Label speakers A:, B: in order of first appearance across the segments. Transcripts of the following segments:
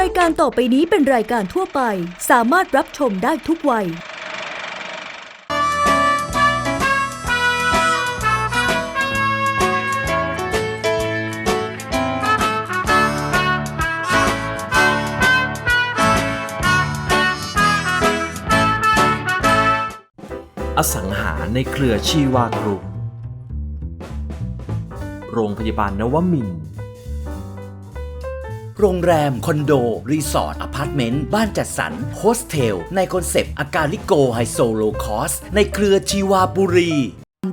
A: รายการต่อไปนี้เป็นรายการทั่วไป สามารถรับชมได้ทุกวัย
B: อสังหาในเครือชีวากรุ๊ปโรงพยาบาลนวมินทร์
C: โรงแรม คอนโด รีสอร์ทอพาร์ตเมนต์ บ้านจัดสรรโฮสเทล ในคอนเซปต์ อากาลิโกไฮโซโลคอส ในเครือชีวาบุรี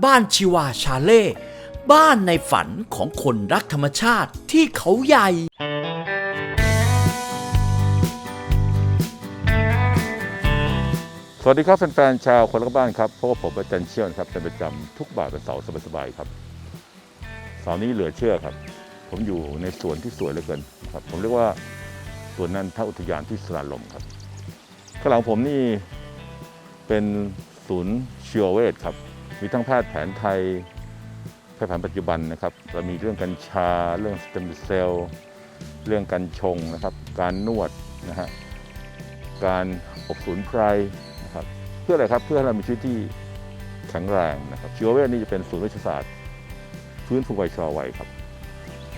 C: บ้านชีวาชาเล่ บ้านในฝันของคนรักธรรมชาติที่เขาใหญ่
D: สวัสดีครับแฟนๆชาวคนรักบ้านครับเพราะว่าผมอาจารย์เชี่ยวนะครับเป็นประจำทุกบ่ายเป็นเสาร์สบายๆครับเสาร์นี้เหลือเชื่อครับ ผมอยู่ในสวนที่สวยเหลือเกินครับ ผมเรียกว่าสวนนันทอุทยานที่สระลมครับข้างหลังผมนี่เป็นศูนย์เชีวเวชครับ มีทั้งแพทย์แผนไทยแพทย์แผนปัจจุบันนะครับเรามีเรื่องกัญชา เรื่องสเต็มเซลล์เรื่องการชงนะครับ การนวดนะฮะการอบสมุนไพรนะครับ เพื่ออะไรครับเพื่อให้เรามีชีวิตที่แข็งแรงนะครับชีวเวชนี่จะเป็นศูนย์วิทยาศาสตร์ฟื้นฟูวัยชราวัยครับ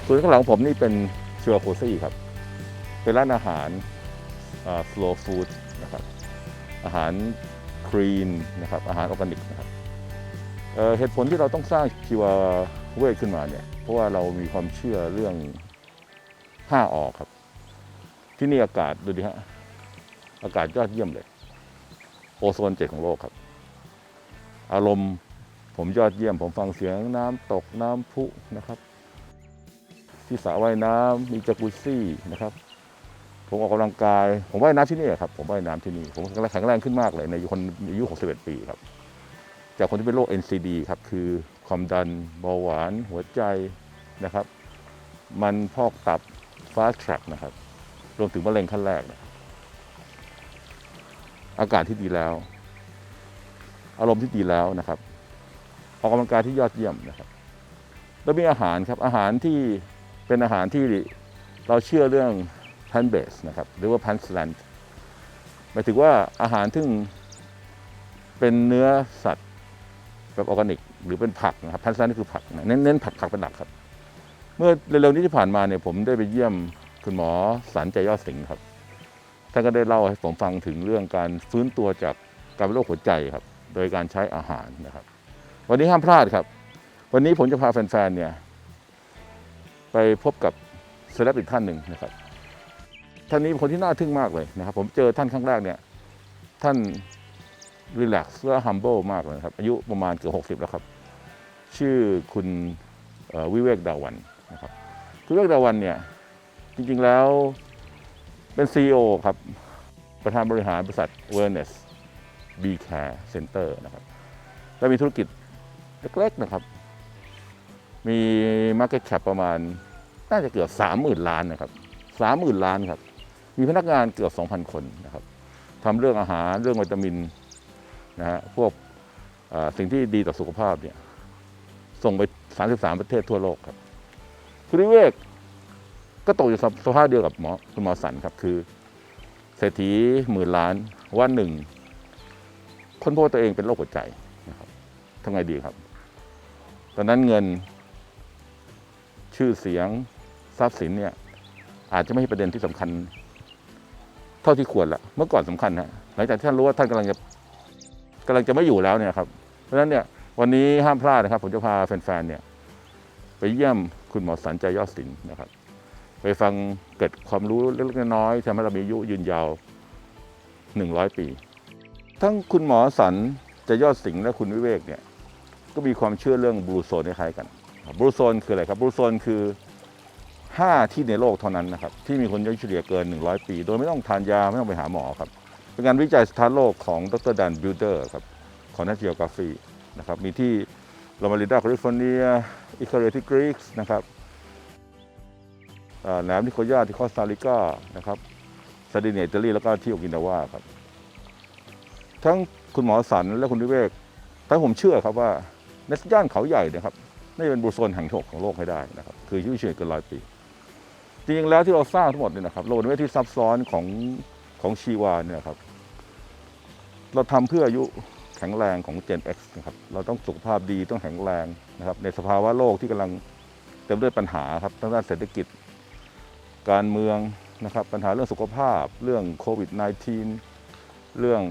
D: ส่วนข้างหลังผมนี่เป็นเชีวโคซี่ครับ เป็นร้านอาหารอ่า slow food นะครับ อาหารครีนนะครับ อาหารออร์แกนิกนะครับเเหตุผลที่เราต้องสร้างชีวเวชขึ้นมาเนี่ย เพราะว่าเรามีความเชื่อเรื่องห้าออกครับ ที่นี่อากาศดูดิฮะ อากาศยอดเยี่ยมเลย โอโซนเจ็ดของโลกครับ อารมณ์ผมยอดเยี่ยม ผมฟังเสียงน้ำตกน้ำพุนะครับ ที่สระว่ายน้ำมีจักรุซี่นะครับ ผมออกกำลังกาย ผมว่ายน้ำที่นี่ครับ ผมว่ายน้ำที่นี่ ผมแข็งแรงขึ้นมากเลยในคนอายุ61 ปีครับ จากคนที่เป็นโรค NCD ครับ คือความดันเบาหวาน หัวใจนะครับ มันพอกตับ fast track นะครับ รวมถึงมะเร็งขั้นแรกนะอากาศที่ดีแล้ว อารมณ์ที่ดีแล้วนะครับ ออกกำลังกายที่ยอดเยี่ยมนะครับ แล้วมีอาหารครับ อาหารที่ เป็นอาหารที่เราเชื่อเรื่อง plant based นะครับหรือว่า plant slant หมายถึงว่าอาหารที่เป็นเนื้อสัตว์แบบออร์แกนิก หรือเป็นผักนะครับ plant slant นี่คือผักนะเน้นเน้นผักผักเป็นหลักครับ เมื่อเร็วๆนี้ที่ผ่านมาเนี่ยผมได้ไปเยี่ยมคุณหมอสันใจยอดสิงห์ครับท่านก็ได้เล่าให้ผมฟังถึงเรื่องการฟื้นตัวจากการเป็นโรคหัวใจครับ โดยการใช้อาหารนะครับ วันนี้ห้ามพลาดครับ วันนี้ผมจะพาแฟนๆเนี่ย ไปพบกับเซเลบอีกท่านหนึ่งนะครับ ท่านนี้เป็นคนที่น่าทึ่งมากเลยนะครับ ผมเจอท่านครั้งแรกเนี่ย ท่านรีแลกซ์และฮัมเบิลมากเลยครับ อายุประมาณเกือบหกสิบ60แล้วครับ ชื่อคุณวิเวกดาวันนะครับคุณวิเวกดาวันเนี่ย จริงๆแล้วเป็น CEO ครับ ประธานบริหารบริษัท Wellness B Care Center นะครับ แล้วมีธุรกิจเล็กๆนะครับ มี Market Cap ประมาณน่าจะเกือบ 30,000 ล้านนะครับ 30,000 ล้านครับ มีพนักงานเกือบ 2,000 คนนะครับทำเรื่องอาหารเรื่องวิตามินนะฮะพวกสิ่งที่ดีต่อสุขภาพเนี่ยส่งไป 33 ประเทศทั่วโลกครับ คุณวิเวกก็ตกอยู่สภาพเดียวกับหมอคุณหมอสันครับคือเศรษฐีหมื่นล้านวันหนึ่งคนพบว่าตัวเองเป็นโรคหัวใจนะครับทำไงดีครับ ตอนนั้นเงิน ชื่อเสียงทรัพย์สินเนี่ยอาจจะไม่ใช่ประเด็นที่สำคัญ เท่าที่ควรละเมื่อก่อนสำคัญนะหลังจากที่ท่านรู้ว่าท่านกำลังจะกำลังจะไม่อยู่แล้วเนี่ยครับ เพราะฉะนั้นเนี่ยวันนี้ห้ามพลาดนะครับ ผมจะพาแฟนๆเนี่ย ไปเยี่ยมคุณหมอสันใจยอดศิลป์นะครับ ไปฟังเกิดความรู้เล็กๆน้อยๆทำให้เรามีอายุยืนยาว100ปี ทั้งคุณหมอสันจะยอดสิงและคุณวิเวกเนี่ย ก็มีความเชื่อเรื่องบลูโซนคล้ายกัน บลูโซนคืออะไรครับบลูโซนคือ 5 ที่ในโลกเท่านั้นนะครับที่มีคนอายุเฉลี่ยเกิน 100 ปี โดยไม่ต้องทานยาไม่ต้องไปหาหมอครับเป็นงานวิจัยสถานโลกของดรดันบิลเดอร์ครับของนักจีโอกราฟีนะครับมีที่โรมาลิดาแคลิฟอร์เนียอิคาเรที่กรีกส์นะครับแหลมนิโคยาที่คอสตาริกานะครับซาดิเนียอิตาลีแล้วก็ที่โอกินาวาครับทั้งคุณหมอสันและคุณวิเวกทั้งผมเชื่อครับว่าในย่านเขาใหญ่นะครับ น่าจะเป็นบูโซนแห่งโลกของโลกให้ได้นะครับคืออายุเฉลี่ยเกินร้อยปี จริงๆแล้วที่เราสร้างทั้งหมดเนี่ยนะครับระบบนิเวศที่ซับซ้อนของของชีวาเนี่ยครับ เราทำเพื่ออายุแข็งแรงของ Gen X นะครับเราต้องสุขภาพดีต้องแข็งแรงนะครับ ในสภาวะโลกที่กำลังเต็มด้วยปัญหาครับทั้งด้านเศรษฐกิจ การเมืองนะครับปัญหาเรื่องสุขภาพ เรื่องโควิด -19 เรื่อง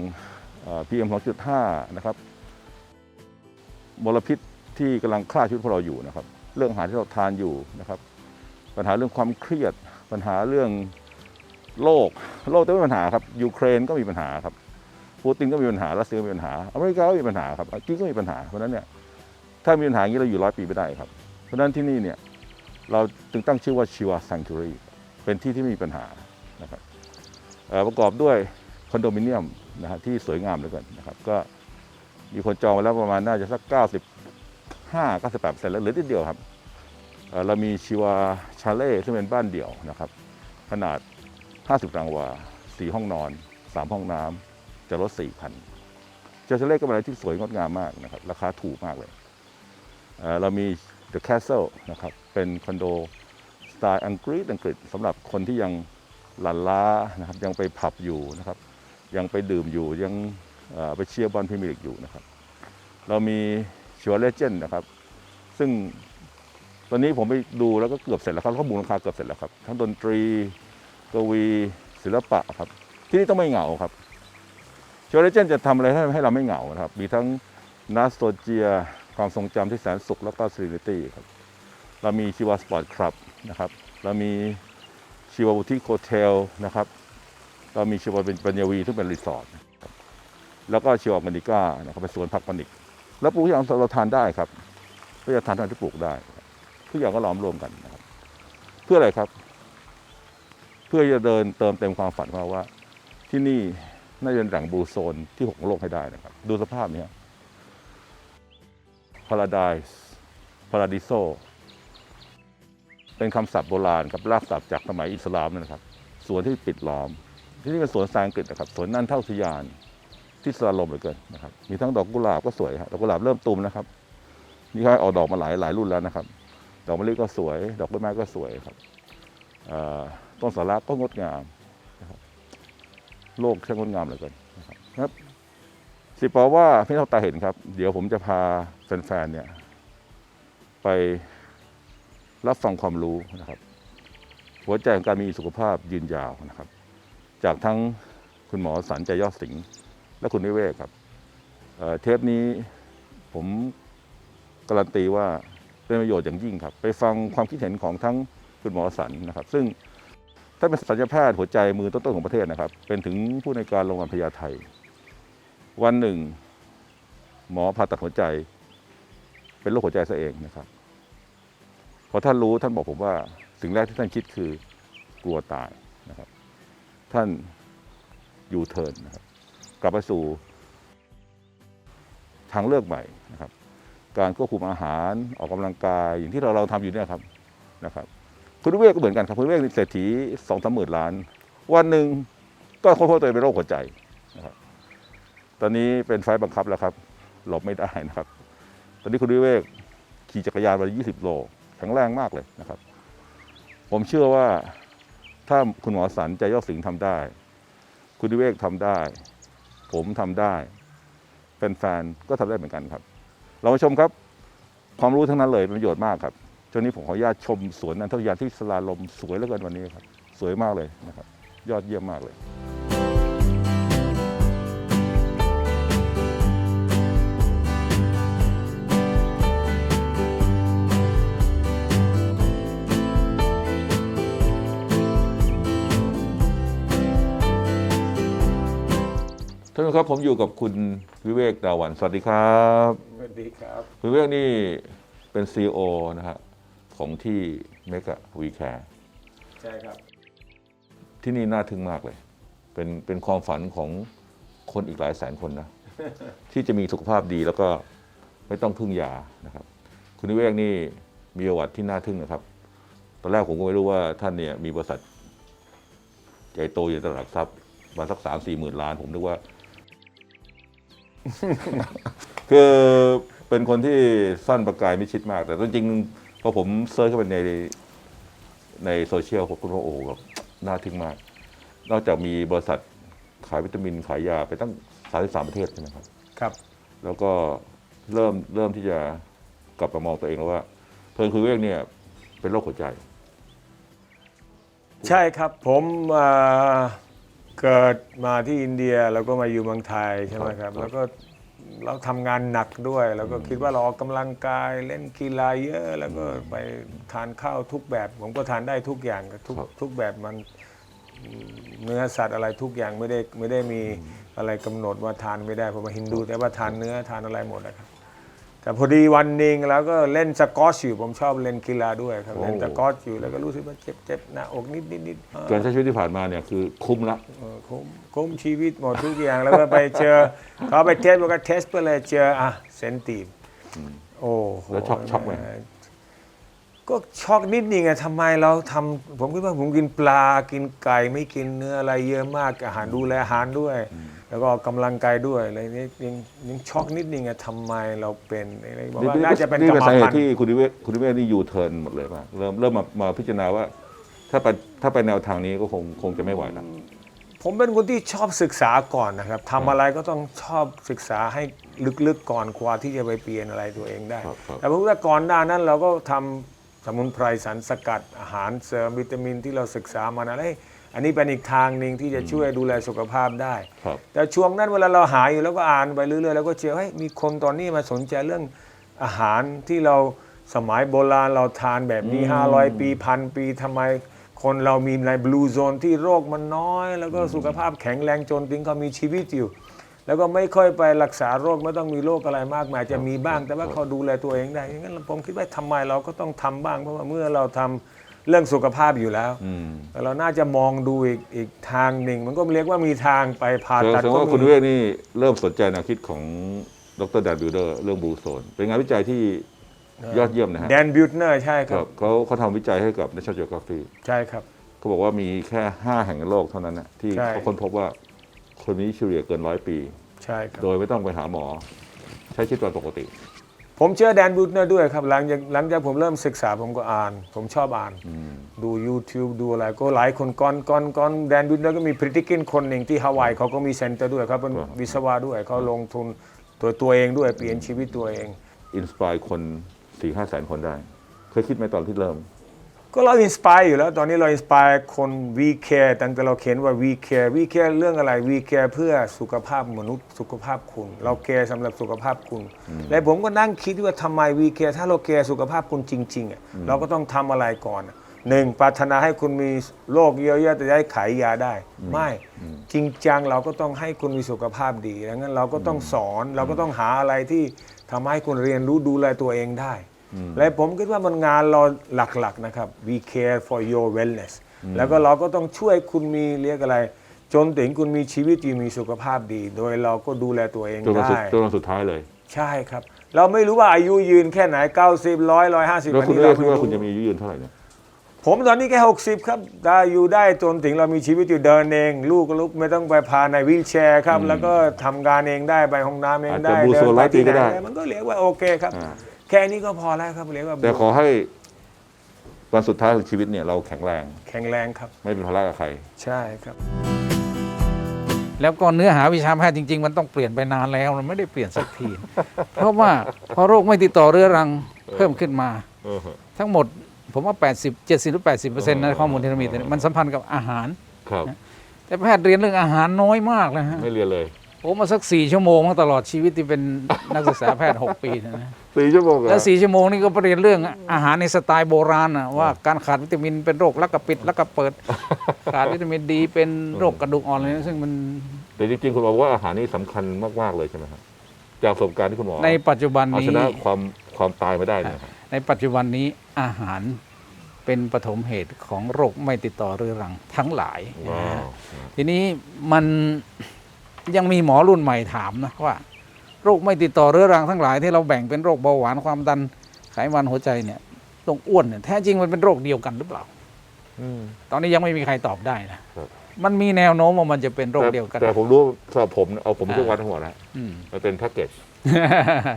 D: พีเอ็ม2.5นะครับมลพิษ ที่กำลังฆ่าชีวิตพวกเราอยู่นะครับ เรื่องอาหารที่เราทานอยู่นะครับ ปัญหาเรื่องความเครียด ปัญหาเรื่องโลกโลกต็มไปด้วยปัญหาครับยูเครนก็มีปัญหาครับปูตินก็มีปัญหารัสเซียก็มีปัญหาอเมริกาก็มีปัญหาครับอังกฤษก็มีปัญหาเพราะฉะนั้นเนี่ยถ้ามีปัญหาอย่างนี้เราอยู่ร้อยปีไม่ได้ครับ เพราะฉะนั้นที่นี่เนี่ยเราจึงตั้งชื่อว่าชิวาซังจูรีเป็นที่ที่ไม่มีปัญหานะครับประกอบด้วยคอนโดมิเนียมนะฮะที่สวยงามเหลือเกินนะครับ ก็มีคนจองไว้แล้วประมาณน่าจะสัก 95 98แล้วเหลือนิดเดียวครับเรามีชิวาชาเล่ซึ่งเป็นบ้านเดี่ยวนะครับ ขนาด 50ตารางวา 4 ห้องนอน 3 ห้องน้ำจะลด4,000เจาชาเล่ก็เป็นอะไรที่สวยงดงามมากนะครับ ราคาถูกมากเลยเรามี The Castle นะครับ เป็นคอนโดสไตล์อังกฤษอังกฤษสำหรับคนที่ยังหลั่นล้านะครับ ยังไปผับอยู่นะครับ ยังไปดื่มอยู่ยังไปเชียร์บอลพรีเมียร์ลีกอยู่นะครับ เรามี ชัวเลเจนด์นะครับ ซึ่งตอนนี้ผมไปดูแล้วก็เกือบเสร็จแล้วครับข้อมูลราคาเกือบเสร็จแล้วครับ ทั้งดนตรีกวีศิลปะครับ ที่นี่ต้องไม่เหงาครับชัวเลเจนด์จะทำอะไรให้ให้เราไม่เหงานะครับ มีทั้งนาสโตเจียความทรงจำที่แสนสุขแล้วก็ซีนิตี้ครับ เรามีชิวาสปอร์ตคลับนะครับ เรามีชิวาบูติโคเทลนะครับ เรามีชิวาเป็นปัญญาวีซึ่งเป็นรีสอร์ทแล้วก็ชิวาอเมริกานะครับเป็นสวนผักปานิก แล้วปลูกอย่างเราทานได้ครับก็จะทานทางที่ปลูกได้ทุกอย่างก็ล้อมรวมกันนะครับ เพื่ออะไรครับ เพื่อจะเดินเติมเต็มความฝันของเราว่า ที่นี่น่าจะเป็นแหล่งบูโซนที่หกของโลกให้ได้นะครับ ดูสภาพเนี้พาราไดส์พาราดิโซเป็นคำศัพท์โบราณกับรากศัพท์จากสมัยอิสลามนะครับ สวนที่ปิดล้อม ที่นี่เป็นสวนสางกฤษนะครับ สวนนั่นเท่าทะยาน ที่สลาลมเหลือเกินนะครับ มีทั้งดอกกุหลาบก็สวยครับดอกกุหลาบเริ่มตูมนะครับนี่เขาออกดอกมาหลายหลายรุ่นแล้วนะครับ ดอกมะลิก็สวย ดอกกล้วยไม้ก็สวยครับอ่อต้นสาระก็งดงามนะครับโลกช่างงดงามเหลือเกินนะครับครับสิปอว่าพี่เท่าตาเห็นครับ เดี๋ยวผมจะพาแฟนๆเนี่ย ไปรับฟังความรู้นะครับ หัวใจของการมีสุขภาพยืนยาวนะครับ จากทั้งคุณหมอสันใจยอดสิงห์ และคุณวิเวกครับเเทปนี้ผมการันตีว่าเป็นประโยชน์อย่างยิ่งครับ ไปฟังความคิดเห็นของทั้งคุณหมอสันนะครับ ซึ่งท่านเป็นศัลยแพทย์หัวใจมือต้นๆของประเทศนะครับ เป็นถึงผู้ในการโรงพยาบาลพญาไทวันหนึ่ง หมอผ่าตัดหัวใจ เป็นโรคหัวใจซะเองนะครับพอท่านรู้ท่านบอกผมว่าสิ่งแรกที่ท่านคิดคือกลัวตายนะครับ ท่านยูเทิร์นนะครับ กลับไปสู่ทางเลือกใหม่นะครับ การควบคุมอาหารออกกำลังกายอย่างที่เราเราทำอยู่เนี่ยครับนะครับ คุณวิเวกก็เหมือนกันครับคุณวิเวกเศรษฐีสองสามหมื่นล้าน วันหนึ่งก็ค้นพบตัวเองเป็นโรคหัวใจนะครับตอนนี้เป็นไฟบังคับแล้วครับ หลบไม่ได้นะครับ ตอนนี้คุณวิเวกขี่จักรยานวันยี่สิบโลแข็งแรงมากเลยนะครับ ผมเชื่อว่าถ้าคุณหมอสันใจยอดสิงห์ทำได้ คุณวิเวกทำได้ ผมทำได้แฟนๆก็ทำได้เหมือนกันครับ เรามาชมครับ ความรู้ทั้งนั้นเลยประโยชน์มากครับช่วงนี้ผมขออนุญาตชมสวนนันทยาที่สลาลมสวยเหลือเกินวันนี้ครับ สวยมากเลยนะครับ ยอดเยี่ยมมากเลย ท่านผู้ชมครับผมอยู่กับคุณวิเวกดาวันสวัสดีครับ
E: สวัสดีครับ
D: คุณวิเวกนี่เป็น CEO นะฮะของที่เมกะวีแคร์
E: ใช่ครับ
D: ที่นี่น่าทึ่งมากเลย เป็นเป็นความฝันของคนอีกหลายแสนคนนะ ที่จะมีสุขภาพดีแล้วก็ไม่ต้องพึ่งยานะครับ คุณวิเวกนี่มีประวัติที่น่าทึ่งนะครับ ตอนแรกผมก็ไม่รู้ว่าท่านเนี่ยมีบริษัทใหญ่โตอยู่ในตลาดหลักทรัพย์มาสักสามสี่หมื่นล้าน ผมนึกว่า คือเป็นคนที่สั้นประกายไม่ชิดมาก แต่จริงๆพอผมเซิร์ชเข้าไปในในโซเชียลผมก็โอ้โหแบบน่าทึ่งมาก นอกจากมีบริษัทขายวิตามินขายยาไปตั้ง 33 ประเทศใช่ไหมครับ
E: ครับ
D: แล้วก็เริ่มเริ่มที่จะกลับมามองตัวเองแล้วว่า เพลินคุยเวกเนี่ยเป็นโรคหัวใจ
E: ใช่ครับผม เอ่อเกิดมาที่อินเดียแล้วก็มาอยู่เมืองไทยใช่ไหมครับ
D: ครับ
E: แล้วก็เราทำงานหนักด้วย แล้วก็คิดว่าเราออกกำลังกายเล่นกีฬาเยอะ แล้วก็ไปทานข้าวทุกแบบ ผมก็ทานได้ทุกอย่างทุกทุกแบบมันเนื้อสัตว์อะไรทุกอย่างไม่ได้ไม่ได้มีอะไรกำหนดว่าทานไม่ได้ผมเป็นฮินดูแต่ว่าทานเนื้อทานอะไรหมดนะครับ แต่พอดีวันหนึ่งแล้วก็เล่นสกอชอยู่ผมชอบเล่นกีฬาด้วยครับ
D: โอ้
E: เล่นสกอชอยู่แล้วก็รู้สึกว่าเจ็บเจ็บหน้าอกนิดนิดนิดเออ
D: การใช้ชีวิตที่ผ่านมาเนี่ยคือคุ้มละ
E: เออคุ้มคุ้มชีวิตหมดทุกอย่างแล้วก็ไปเจอเขาไปเทสบอกว่าเทสไปเลยเจออะเซนตีบโอ้โห
D: แล้วช็อกช็อกไหม
E: ก็ช็อกนิดนึงอะทำไมเราทำผมคิดว่าผมกินปลากินไก่ไม่กินเนื้ออะไรเยอะมากอาหารดูแลอาหารด้วย แล้วก็ออกกำลังกายด้วยอะไรนี้ยังยังช็อกนิดนึงอะทำไมเราเป็นอะไรบอกว่าน่าจะเป็น
D: นี่
E: กร
D: เป็น
E: รม
D: สาเห
E: พัน
D: ตุ
E: ธุ์
D: ที่คุณดิเวศคุณดิเวศนี่ยูเทิร์นหมดเลยป่ะเริ่มเริ่มมามาพิจารณาว่า ถ้าไปถ้าไปแนวทางนี้ก็คงคงจะไม่ไหวละ
E: ผมเป็นคนที่ชอบศึกษาก่อนนะครับทำอะไรก็ต้องชอบศึกษาให้ลึกๆก่อนกว่าที่จะไปเปลี่ยนอะไรตัวเองได้
D: ครับครับ
E: แต่ผมว่าก่อนหน้านั้นเราก็ทำ สมุนไพรสารสกัดอาหารเสริมวิตามินที่เราศึกษามานะเอ้ยอันนี้เป็นอีกทางหนึ่งที่จะช่วยดูแลสุขภาพได้
D: ครับ
E: แต่ช่วงนั้นเวลาเราหาอยู่แล้วก็อ่านไปเรื่อยๆแล้วก็เจอเฮ้ยมีคนตอนนี้มาสนใจเรื่องอาหารที่เราสมัยโบราณเราทานแบบนี้ 500 ปีพันปีทำไมคนเรามีในบลูโซนที่โรคมันน้อย แล้วก็สุขภาพแข็งแรงจนถึงเขามีชีวิตอยู่ แล้วก็ไม่ค่อยไปรักษาโรคไม่ต้องมีโรคอะไรมากมายจะมีบ้าง แต่ว่าเขาดูแลตัวเองได้อย่างนั้นผมคิดว่าทำไมเราก็ต้องทำบ้าง เพราะว่าเมื่อเราทำเรื่องสุขภาพอยู่แล้ว
D: อืม
E: เราน่าจะมองดูอีกอีกทางหนึ่ง มันก็เรียกว่ามีทางไปผ่า
D: แสดง
E: ตัด
D: แสดง
E: ก็
D: ว่าคุณดิ
E: มี
D: เวศนี่เริ่มสนใจแนวคิดของดรแดนบิวเดอร์เรื่องบลูโซน เป็นงานวิจัยที่ยอดเยี่ยมนะฮะ
E: แดนบิวตเนอร์ใช่ค
D: ค
E: รั
D: รับบเขาเขาทำวิจัยให้กับ National Geographic
E: ใช่ครับ
D: เขาบอกว่ามีแค่ 5 แห่งในโลกเท่านั้นนะที่
E: ใช่
D: เขาค้นพบว่า คนนี้เฉลี่ยเกินร้อยปี
E: ใช่ครับ
D: โดยไม่ต้องไปหาหมอ ใช้ชีวิตตามปกติ
E: ผมเชื่อแดนบิวตเนอร์ด้วยครับ หลังจากหลังจากผมเริ่มศึกษาผมก็อ่าน ผมชอบอ่านดู YouTube ดูอะไรก็หลายคนก่อนก่อนก่อนแดนบิวตเนอร์ก็มีพริติกินคนหนึ่งที่ฮาวายเขาก็มีเซ็นเตอร์ด้วยเขาเป็น
D: ครับ
E: วิศวะด้วยเขาลงทุนตัวตัวเองด้วยเปลี่ยนชีวิตตัวเอง
D: อินสปายคน4ี่ห้าแสนคนได้ เคยคิดไหมตอนที่เริ่ม
E: ก็เราอินสปายอยู่แล้ว ตอนนี้เราอินสปายคน we care ตั้งแต่เราเขียนว่า we care we care เรื่องอะไร we care เพื่อสุขภาพมนุษย์ สุขภาพคุณ เราแคร์สำหรับสุขภาพคุณ และผมก็นั่งคิดว่าทำไม we care ถ้าเราแคร์สุขภาพคุณจริงๆอะเราก็ต้องทำอะไรก่อนหนึ่งปรารถนาให้คุณมีโรคเยอะๆแต่ได้ขายยาได้ ไม่จริงจังเราก็ต้องให้คุณมีสุขภาพดีดังนั้นเราก็ต้องสอนเราก็ต้องหาอะไรที่ทำให้คุณเรียนรู้ดูแลตัวเองได้ และผมคิดว่ามันงานเราหลักๆนะครับ we care for your wellness แล้วก็เราก็ต้องช่วยคุณมีเรียกอะไร จนถึงคุณมีชีวิตที่มีสุขภาพดี โดยเราก็ดูแลตัวเอง
D: จนวันสุด
E: ได้
D: จนวันสุดท้ายเลย
E: ใช่ครับ เราไม่รู้ว่าอายุยืนแค่ไหน 90 100 150
D: แล้ว
E: อัน
D: คุณ
E: นี้
D: เลื
E: เรา
D: อกคิด
E: ไม่
D: ว่าคุณจะ
E: รู้
D: มีอายุยืนเท่าไหร่เนี่ย
E: ผมตอนนี้แค่ 60 ครับได้อยู่ได้จนถึงเรามีชีวิตอยู่เดินเอง ลูกก็ลุกไม่ต้องไปพาในวีลแชร์ครับ แล้วก็ทำงานเองได้ไปห้องน้ำเอง
D: อาจ
E: ได้
D: จะบูโซ
E: เดิน
D: ร้
E: ไป
D: อยปี
E: ที่ไห
D: ก็
E: น
D: ได้
E: มันก็เรียกว่าโอเคครับ
D: อ่า
E: แค่นี้ก็พอแล้วครับเรียกว่า
D: แต่ขอให้วันสุดท้ายของชีวิตเนี่ยเราแข็งแรง
E: แข็งแรงครับ
D: ไม่เป็นภาระกับใคร
E: ใช่ครับ
F: แล้วก็เนื้อหาวิชาแพทย์จริง ๆ มันต้องเปลี่ยนไปนานแล้วมันไม่ได้เปลี่ยนสักที เพราะว่าพอโรคไม่ติดต่อเรื้อรังเพิ่มขึ้นมา ทั้งหมดผมว่า 80 70 หรือ 80เปอร์เซ็นต์นะข้อมูลที่เรามีแต่มันสัมพันธ์กับอาหาร
D: ครับ
F: แต่แพทย์เรียนเรื่องอาหารน้อยมากนะฮะ
D: ไม่เรียนเลย
F: ผมมาสักสี่ชั่วโมงมาตลอดชีวิตที่เป็นนักศึกษาแพทย์ 6 ปีนะนะ
D: สี่ชั่วโมงเหรอ
F: แล้วสี่ชั่วโมงนี่ก็ไปเรียนเรื่องอาหารในสไตล์โบราณนะว่าการขาดวิตามินเป็นโรคลักกระปิดลักกระเปิด ขาดวิตามินดีเป็นโรคกระดูกอ่อนอะไรนะซึ่งมัน
D: แต่จริงๆคุณบอกว่าอาหารนี่สำคัญมากๆเลยใช่ไหมครับจากประสบการณ์ที่คุณหมอ
F: ในปัจจุบัน
D: เอา
F: นี้
D: ชนะความความตายไม่ได้เนี่ยครับ
F: ในปัจจุบันนี้อาหารเป็นปฐมเหตุของโรคไม่ติดต่อเรื้อรังทั้งหลายนะ
D: ว้า
F: ฮะ
D: ว
F: ทีนี้มัน ยังมีหมอรุ่นใหม่ถามนะว่าโรคไม่ติดต่อเรื้อรังทั้งหลายที่เราแบ่งเป็นโรคเบาหวานความดันไขมันหัวใจเนี่ยตรงอ้วนเนี่ยแท้จริงมันเป็นโรคเดียวกันหรือเปล่าตอนนี้ยังไม่มีใครตอบได้นะครับมันมีแนวโน้มว่ามันจะเป็นโรค
D: แต่
F: เดียวกัน
D: แต่ผมรู้สำหรับผมเอาผมไม่ใช่
F: อ่า
D: วัดทั้งหมดนะ
F: อืม
D: มันเป็นแพ็กเกจ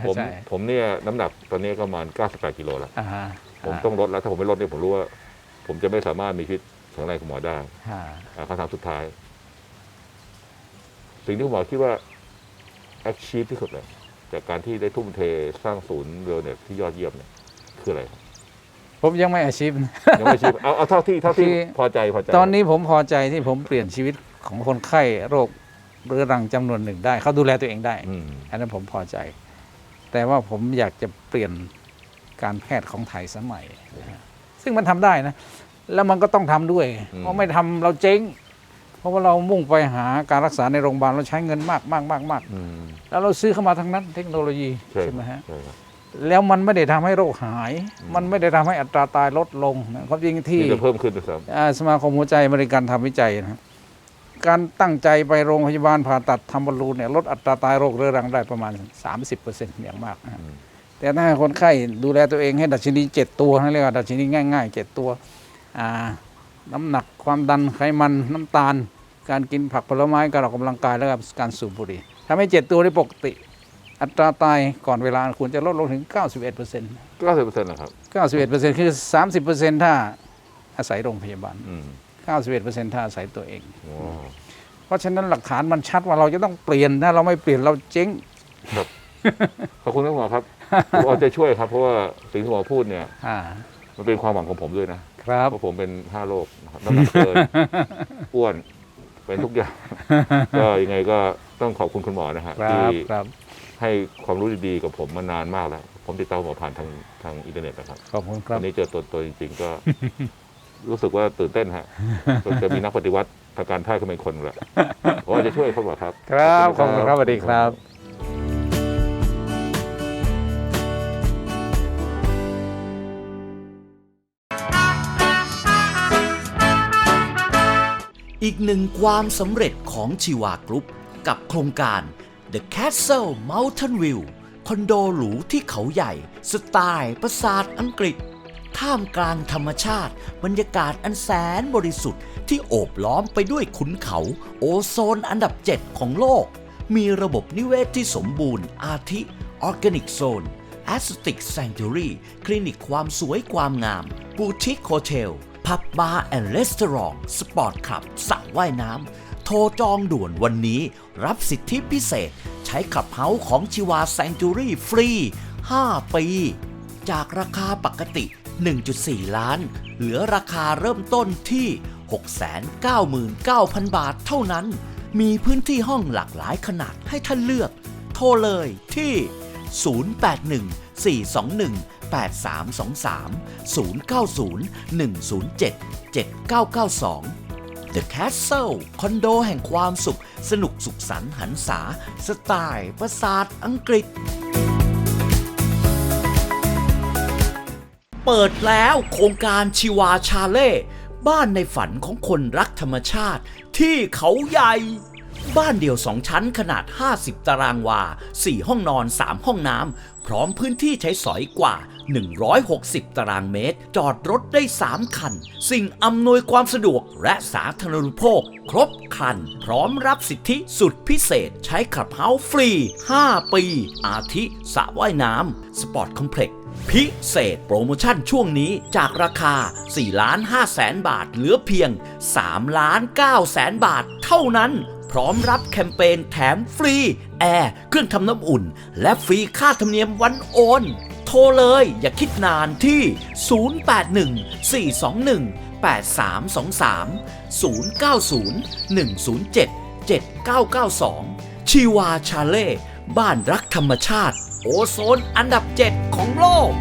D: ผม
F: ใช่
D: ผมเนี่ยน้ำหนักตอนนี้ก็ประมาณ 98กิโลแล้ว
F: อ่าฮะ
D: ผมต้องลดแล้วถ้าผมไม่ลดเนี่ยผมรู้ว่า ผมจะไม่สามารถมีชีวิตแข็งแรงกับหมอได้
F: ฮะ
D: อ่าคำถามสุดท้าย สิ่งที่คุณหมอคิดว่า achieve ที่สุดเลยจากการที่ได้ทุ่มเทสร้างศูนย์เรลเน็ตที่ยอดเยี่ยมเนี่ยคืออะไรครับ
F: ผมยังไม่อาชีพนะ
D: ยังไม่ achieve เอาเอาเท่าที่เท่าที่
F: คือ
D: พอใจพอใจ
F: ตอนนี้ผมพอใจที่ผมเปลี่ยนชีวิตของคนไข้โรคเรื้อรังจำนวนหนึ่งได้ เขาดูแลตัวเองได้
D: อืม
F: อันนั้นผมพอใจ แต่ว่าผมอยากจะเปลี่ยนการแพทย์ของไทยสมัยนะฮะซึ่งมันทำได้นะ แล้วมันก็ต้องทำด้วย เพราะไม่ทำเราเจ๊ง เพราะว่าเรามุ่งไปหาการรักษาในโรงพยาบาลเราใช้เงินมากมากมากมาก
D: อืม
F: แล้วเราซื้อเข้ามาทั้งนั้นเทคโนโลยี
D: ใช่
F: ใช่ไหมฮะ
D: ใช่ครับ
F: แล้วมันไม่ได้ทำให้โรคหาย มันไม่ได้ทำให้อัตราตายลดลงนะความจริงที่
D: นี่จะเพิ่มขึ้นด้วยซ้
F: อ่าสมาคมหัวใจอเมริกันทำวิจัยนะครับการตั้งใจไปโรงพยาบาลผ่าตัดทำบอลลูนเนี่ยลดอัตราตายโรคเรื้อรังได้ประมาณ 30%อย่างมากนะฮะแต่ถ้าคนไข้ดูแลตัวเองให้ดัชนี 7 ตัวนั่นเรียกว่าดัชนีง่ายๆ 7 ตัวอ่า น้ำหนักความดันไขมันน้ำตาล การกินผักผลไม้การออกกำลังกายแล้วก็การสูบบุหรี่ถ้าไม่7ตัวนี่ปกติ อัตราตายก่อนเวลาควรจะลดลงถึง 91%ำ
D: เก้าสิบเปอร์เซ็นต์นะครับ
F: 91%คือ 30%ถ้าอาศัยโรงพยาบาล
D: อืม
F: 91%ถ้าอาศัยตัวเอง
D: โอ้
F: เพราะฉะนั้นหลักฐานมันชัดว่าเราจะต้องเปลี่ยนถ้าเราไม่เปลี่ยนเราเจ๊ง
D: ขอบคุณคุณหมอครับผมเอาใจช่วยครับ เพราะว่าสิ่งที่หมอพูดเนี่ย
F: อ่า
D: มันเป็นความหวังของผมด้วยนะ
F: ครับ
D: เพราะผมเป็นห้าโรคนะครับน้ำหนักเกินอ้วนเป็นทุกอย่าง ก็ยังไงก็ต้องขอบคุณคุณหมอนะฮะ
F: ครั
D: ที่
F: บครับ
D: ให้ความรู้ดีๆกับผมมานานมากแล้ว ผมติดตามหมอผ่านทางทางอินเทอร์เน็ตนะครับ
F: ขอบคุณครั
D: วั
F: บ
D: นนี้เจอตัวตัวจริงๆ ก็ รู้สึกว่าตื่นเต้นฮะก็จะมีนักปฏิวัติทางการแพทย์ขึ้นเป็นคนแหละผมว่าจะช่วยคุณหมอครับ
F: ครับขอบคุณครับสวัสดีครับ
C: อีกหนึ่งความสำเร็จของชีวากรุ๊ปกับโครงการ The Castle Mountain View คอนโดหรูที่เขาใหญ่ สไตล์ปราสาทอังกฤษ ท่ามกลางธรรมชาติ บรรยากาศอันแสนบริสุทธิ์ที่โอบล้อมไปด้วยขุนเขา โอโซนอันดับ 7 ของโลก มีระบบนิเวศที่สมบูรณ์อาทิ Organic Zone a s t i c Sanctuary คลินิกความสวยความงามบูติกโฮเทล พับบาร์แอนด์รีสอร์ทสปอร์ตคลับสระว่ายน้ำ โทรจองด่วนวันนี้ รับสิทธิพิเศษ ใช้ขับเฮาของชิวาแซงจูรี่ฟรี 5 ปี จากราคาปกติ 1.4 ล้าน เหลือราคาเริ่มต้นที่ 699,000 บาทเท่านั้น มีพื้นที่ห้องหลากหลายขนาดให้ท่านเลือก โทรเลยที่ 081421 8323 090 107 7992 The Castle คอนโดแห่งความสุข สนุกสุขสันต์หันษา สไตล์ประสาทอังกฤษ เปิดแล้วโครงการชิวาชาเล่ บ้านในฝันของคนรักธรรมชาติที่เขาใหญ่บ้านเดี่ยวสองชั้นขนาด 50 ตารางวา 4 ห้องนอน 3 ห้องน้ำ พร้อมพื้นที่ใช้สอยกว่า 160 ตารางเมตร จอดรถได้ 3 คัน สิ่งอำนวยความสะดวกและสาธารณูปโภค ครบครัน พร้อมรับสิทธิสุดพิเศษ ใช้ขับเฮาฟรี 5 ปี อาทิสระว่ายน้ำ สปอร์ตคอมเพล็กซ์พิเศษโปรโมชั่นช่วงนี้จากราคา 4 ล้าน5แสนบาท เหลือเพียง 3 ล้าน9แสนบาท เท่านั้น พร้อมรับแคมเปญแถมฟรี แอร์ เครื่องทำน้ำอุ่น และฟรีค่าธรรมเนียมวันโอน โทรเลย อย่าคิดนานที่ 081 421 8323 090 107 7992 ชีวาชาเล่ บ้านรักธรรมชาติ โอโซนอันดับ 7 ของโลก